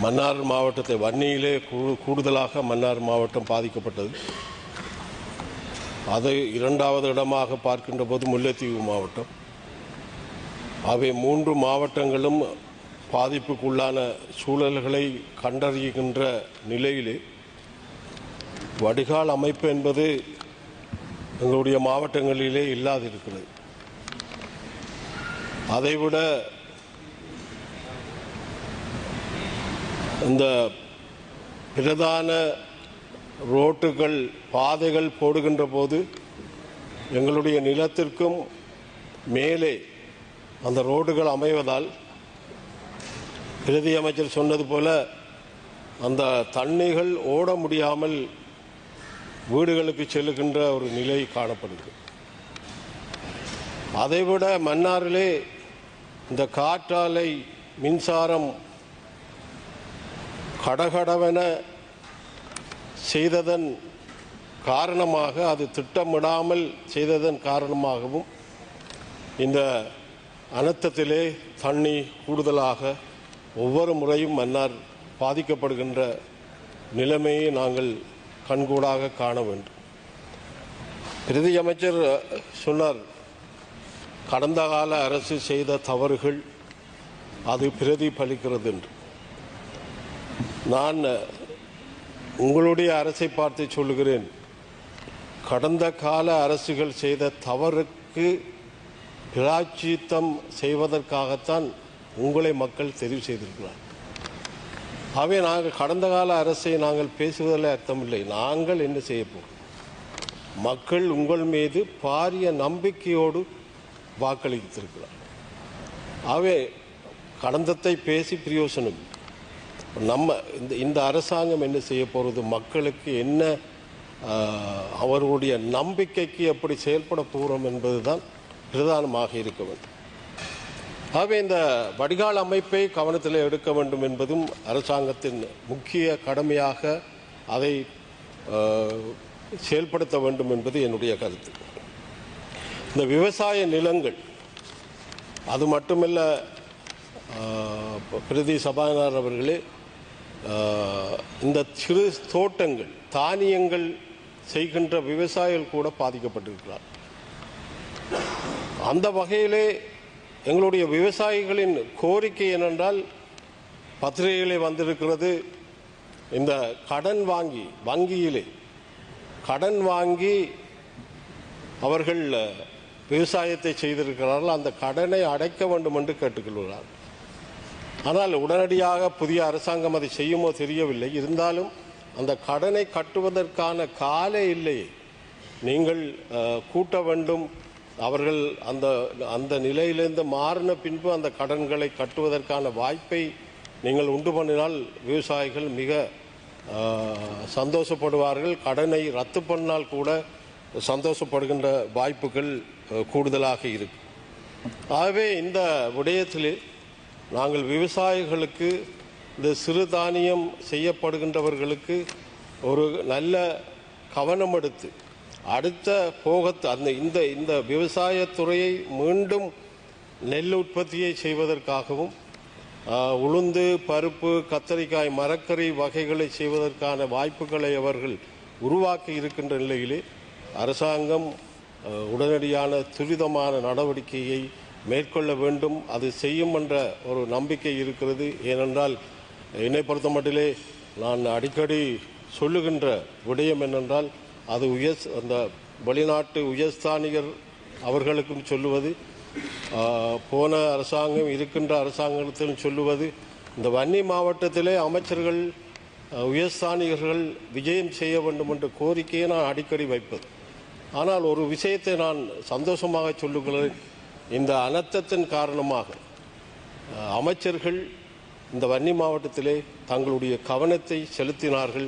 மன்னார் மாவட்டத்தை வன்னியிலே கூ- கூடுதலாக மன்னார் மாவட்டம் பாதிக்கப்பட்டது. அதை இரண்டாவது இடமாக பார்க்கின்ற போது முல்லைத்தீவு மாவட்டம். அவை மூன்று மாவட்டங்களும் பாதிப்புக்குள்ளான சூழல்களை கண்டறிகின்ற நிலையிலே வடிகால் அமைப்பு என்பது எங்களுடைய மாவட்டங்களிலே இல்லாதிருக்கிறது. அதைவிட இந்த பிரதான ரோட்டுகள் பாதைகள் போடுகின்ற போது எங்களுடைய நிலத்திற்கும் மேலே அந்த ரோடுகள் அமைவதால் பிரதி அமைச்சர் சொன்னது போல அந்த தண்ணிகள் ஓட முடியாமல் வீடுகளுக்கு செல்லுகின்ற ஒரு நிலை காணப்படுது. அதைவிட மன்னாரிலே இந்த காற்றாலை மின்சாரம் கடகடவென செய்ததன் காரணமாக அது திட்டமிடாமல் செய்ததன் காரணமாகவும் இந்த அனர்த்தத்திலே தண்ணி கூடுதலாக ஒவ்வொரு முறையும் மன்னார் பாதிக்கப்படுகின்ற நிலைமையை நாங்கள் கண்கூடாக காண வேண்டும். பிரதி அமைச்சர் சொன்னார் கடந்த கால அரசு செய்த தவறுகள் அது பிரதிபலிக்கிறது என்று. நான் உங்களுடைய அரசை பார்த்து சொல்லுகிறேன். கடந்த கால அரசுகள் செய்த தவறுக்கு பிராச்சித்தம் செய்வதற்காகத்தான் உங்களை மக்கள் தெரிவு செய்திருக்கிறார். ஆகவே நாங்கள் கடந்த கால அரசை நாங்கள் பேசுவதில் அர்த்தமில்லை. நாங்கள் என்ன செய்ய போகிறோம்? மக்கள் உங்கள் மீது பாரிய நம்பிக்கையோடு வாக்களித்திருக்கிறார் ஆகவே கடந்தத்தை பேசி பிரயோசனம். இல்லை. நம்ம இந்த இந்த அரசாங்கம் என்ன செய்ய போகிறது மக்களுக்கு என்ன அவர்களுடைய நம்பிக்கைக்கு எப்படி செயல்பட போகிறோம் என்பதுதான் பிரதானமாக இருக்க வேண்டும். ஆகவே இந்த வடிகால் அமைப்பை கவனத்தில் எடுக்க வேண்டும் என்பதும் அரசாங்கத்தின் முக்கிய கடமையாக அதை செயல்படுத்த வேண்டும் என்பது என்னுடைய கருத்து. இந்த விவசாய நிலங்கள் அது மட்டுமல்ல பிரதி சபாநாயகர் அவர்களே இந்த சிறு தோட்டங்கள் தானியங்கள் செய்கின்ற விவசாயிகள் கூட பாதிக்கப்பட்டிருக்கிறார். அந்த வகையிலே எங்களுடைய விவசாயிகளின் கோரிக்கை என்னென்றால் பத்திரிகைகளே வந்திருக்கிறது இந்த கடன் வாங்கி வங்கியிலே கடன் வாங்கி அவர்கள் விவசாயத்தை செய்திருக்கிறார்கள் அந்த கடனை அடைக்க வேண்டும் என்று கேட்டுக்கொள்கிறார்கள் ஆனால் உடனடியாக புதிய அரசாங்கம் அதை செய்யுமோ தெரியவில்லை. இருந்தாலும் அந்த கடனை கட்டுவதற்கான கால இல்லையே. நீங்கள் கூட்ட வேண்டும். அவர்கள் அந்த அந்த நிலையிலிருந்து மாறின பின்பு அந்த கடன்களை கட்டுவதற்கான வாய்ப்பை நீங்கள் உண்டு பண்ணினால் விவசாயிகள் மிக சந்தோஷப்படுவார்கள். கடனை ரத்து பண்ணால் கூட சந்தோஷப்படுகின்ற வாய்ப்புகள் கூடுதலாக இருக்கு. ஆகவே இந்த விடயத்திலே நாங்கள் விவசாயிகளுக்கு இந்த சிறுதானியம் செய்யப்படுகின்றவர்களுக்கு ஒரு நல்ல கவனம் எடுத்து அடுத்த போகத்து அந்த இந்த இந்த விவசாயத்துறையை மீண்டும் நெல் உற்பத்தியை செய்வதற்காகவும் உளுந்து பருப்பு கத்தரிக்காய் மரக்கறி வகைகளை செய்வதற்கான வாய்ப்புகளை அவர்கள் உருவாக்கி இருக்கின்ற நிலையிலே அரசாங்கம் உடனடியான துரிதமான நடவடிக்கையை மேற்கொள்ள வேண்டும் அது செய்யும் என்ற ஒரு நம்பிக்கை இருக்கிறது. ஏனென்றால் என்னை பொறுத்த மட்டிலே நான் அடிக்கடி சொல்லுகின்ற விடயம் என்னென்றால் அது உயர் அந்த வெளிநாட்டு உயர்ஸ்தானிகர் அவர்களுக்கும் சொல்லுவது போன அரசாங்கம் இருக்கின்ற அரசாங்கத்திலும் சொல்லுவது இந்த வன்னி மாவட்டத்திலே அமைச்சர்கள் உயர்ஸ்தானிகர்கள் விஜயம் செய்ய வேண்டும் என்ற கோரிக்கையை நான் அடிக்கடி வைப்பது. ஆனால் ஒரு விஷயத்தை நான் சந்தோஷமாக சொல்லுகிறேன். இந்த அனர்த்தத்தின் காரணமாக அமைச்சர்கள் இந்த வன்னி மாவட்டத்திலே தங்களுடைய கவனத்தை செலுத்தினார்கள்.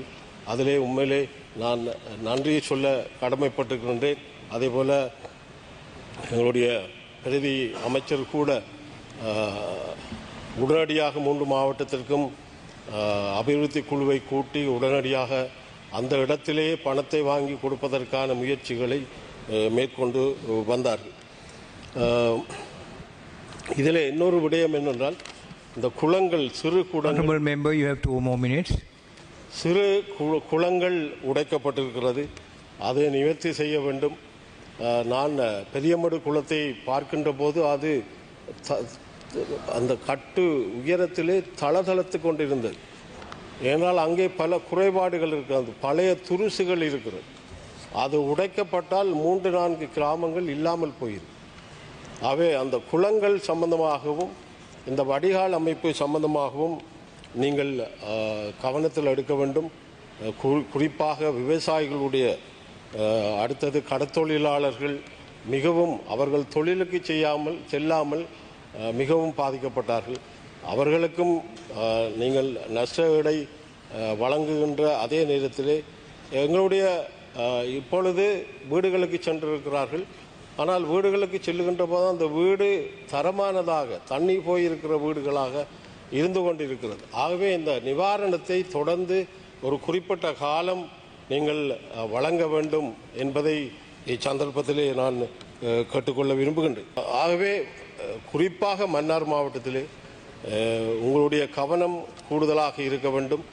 அதிலே உண்மையிலே நான் நன்றியை சொல்ல கடமைப்பட்டிருக்கின்றேன். அதே போல் எங்களுடைய பிரதி அமைச்சர் கூட உடனடியாக மூன்று மாவட்டத்திற்கும் அபிவிருத்தி குழுவை கூட்டி உடனடியாக அந்த இடத்திலேயே பணத்தை வாங்கி கொடுப்பதற்கான முயற்சிகளை மேற்கொண்டு வந்தார்கள். இதில் இன்னொரு விடயம் என்னென்றால் இந்த குளங்கள் சிறு குளங்கள் member, you have two more minutes. சிறு கு- குளங்கள் உடைக்கப்பட்டிருக்கிறது. அதை நிவர்த்தி செய்ய வேண்டும். நான் பெரியமடு குளத்தை பார்க்கின்ற போது அது அந்த கட்டு உயரத்திலே தளதளத்து கொண்டிருந்தது. ஏனால் அங்கே பல குறைபாடுகள் இருக்கிறது. பழைய துருசுகள் இருக்கிறது. அது உடைக்கப்பட்டால் மூன்று நான்கு கிராமங்கள் இல்லாமல் போயிருக்கு ஆகவே அந்த குளங்கள் சம்பந்தமாகவும் இந்த வடிகால் அமைப்பு சம்பந்தமாகவும் நீங்கள் கவனத்தில் எடுக்க வேண்டும். குறி- குறிப்பாக விவசாயிகளுடைய அடுத்தது கடத்தொழிலாளர்கள் மிகவும் அவர்கள் தொழிலுக்கு செய்யாமல் செல்லாமல் மிகவும் பாதிக்கப்பட்டார்கள். அவர்களுக்கும் நீங்கள் நஷ்ட வழங்குகின்ற அதே நேரத்திலே எங்களுடைய இப்பொழுது வீடுகளுக்கு சென்றிருக்கிறார்கள். ஆனால் வீடுகளுக்கு செல்லுகின்ற போது அந்த வீடு தரமானதாக தண்ணி போயிருக்கிற வீடுகளாக இருந்து கொண்டிருக்கிறது. ஆகவே இந்த நிவாரணத்தை தொடர்ந்து ஒரு குறிப்பிட்ட காலம் நீங்கள் வழங்க வேண்டும் என்பதை இச்சந்தர்ப்பத்திலே நான் கேட்டுக்கொள்ள விரும்புகின்றேன். ஆகவே குறிப்பாக மன்னார் மாவட்டத்திலே உங்களுடைய கவனம் கூடுதலாக இருக்க வேண்டும்.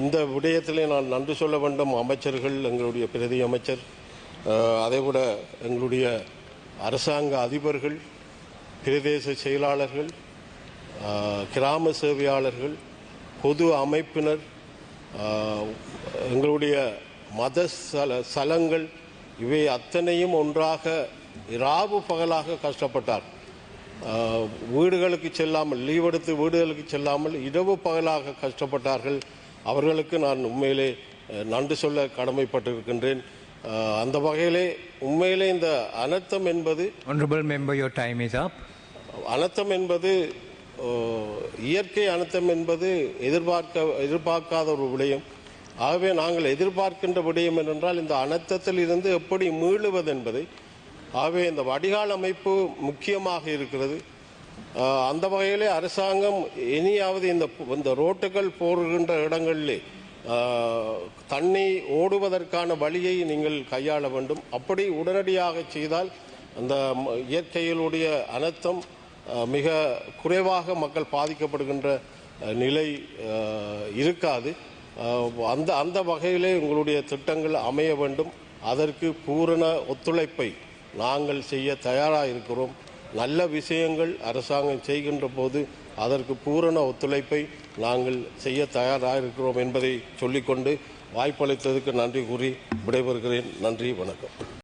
இந்த விடயத்திலே நான் நன்றி சொல்ல வேண்டும். அமைச்சர்கள் எங்களுடைய பிரதி அமைச்சர் அதை அதேபோல எங்களுடைய அரசாங்க அதிபர்கள் பிரதேச செயலாளர்கள் கிராம சேவையாளர்கள் பொது அமைப்பினர் எங்களுடைய மத ஸ்தலங்கள் இவை அத்தனையும் ஒன்றாக இராவு பகலாக கஷ்டப்பட்டார். வீடுகளுக்கு செல்லாமல் லீவ் எடுத்து வீடுகளுக்கு செல்லாமல் இரவு பகலாக கஷ்டப்பட்டார்கள். அவர்களுக்கு நான் உண்மையிலே நன்றி சொல்ல கடமைப்பட்டிருக்கின்றேன். அந்த வகையிலே உண்மையிலே இந்த அனர்த்தம் என்பது Honorable member, your time is up. அனர்த்தம் என்பது இயற்கை அனர்த்தம் என்பது எதிர்பார்க்க எதிர்பார்க்காத ஒரு விடயம். ஆகவே நாங்கள் எதிர்பார்க்கின்ற விடயம் என்னென்றால் இந்த அனர்த்தத்தில் இருந்து எப்படி மீளுவது என்பதை. ஆகவே இந்த வடிகால் அமைப்பு முக்கியமாக இருக்கிறது. அந்த வகையிலே அரசாங்கம் இனியாவது இந்த இந்த ரோட்டுகள் போடுகின்ற இடங்களிலே தண்ணி ஓடுவதற்கான வழியை நீங்கள் கையாள வேண்டும். அப்படி உடனடியாக செய்தால் அந்த இயற்கையிலுடைய அனர்த்தம் மிக குறைவாக மக்கள் பாதிக்கப்படுகின்ற நிலை இருக்காது. அந்த அந்த வகையிலே உங்களுடைய திட்டங்கள் அமைய வேண்டும். அதற்கு பூரண ஒத்துழைப்பை நாங்கள் செய்ய தயாராக இருக்கிறோம் நல்ல விஷயங்கள் அரசாங்கம் செய்கின்ற போது அதற்கு பூரண ஒத்துழைப்பை நாங்கள் செய்ய தயாராக இருக்கிறோம் என்பதை சொல்லிக்கொண்டு வாய்ப்பளித்ததுக்கு நன்றி கூறி விடைபெறுகிறேன். நன்றி வணக்கம்.